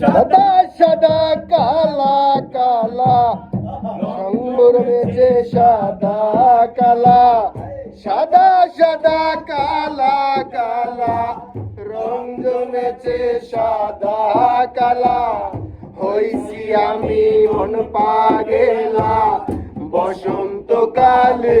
সাদা সাদা, কালা কালা। সম্বর বেছে সাদা, কালা। সাদা সাদা, কালা কালা। রং জমেছে সাদা, কালা। হইছি আমি মন পাগেলা বসন্তকালে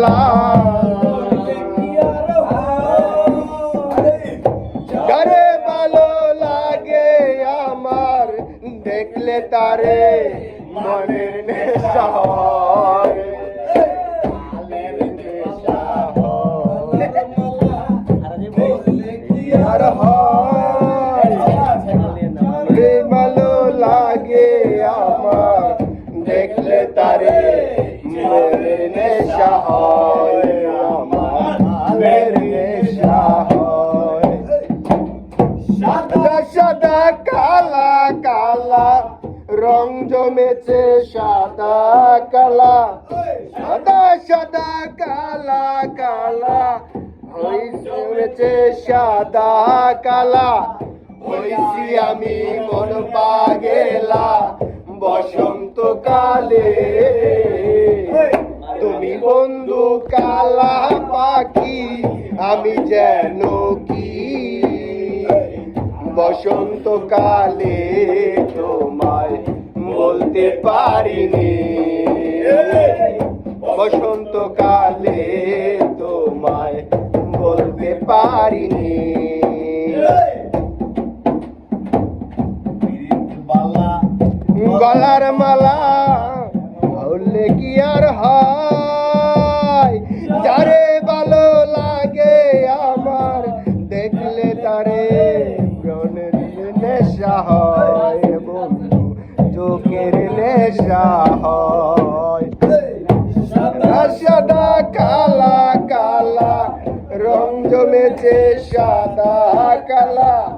মালা ভালো লাগে আমার দেখলে তারে মনের নেশা হয়। ভালো লাগে আমার দেখলে তারে সাদা কালা কালা রং জমেছে সাদা কালা সাদা সাদা কালা কালা হই জমেছে সাদা কালা হইছি আমি মন পাগেলা বসন্তকালে তুমি বন্ধু কালা পাখি আমি যেন কি বসন্তকালে তোমায় বলতে পারিনি বসন্তকালে তোমায় বলতে পারিনি গলার মালা সাদা সাদা কালা কালা রং জমেছে সাদা কালা।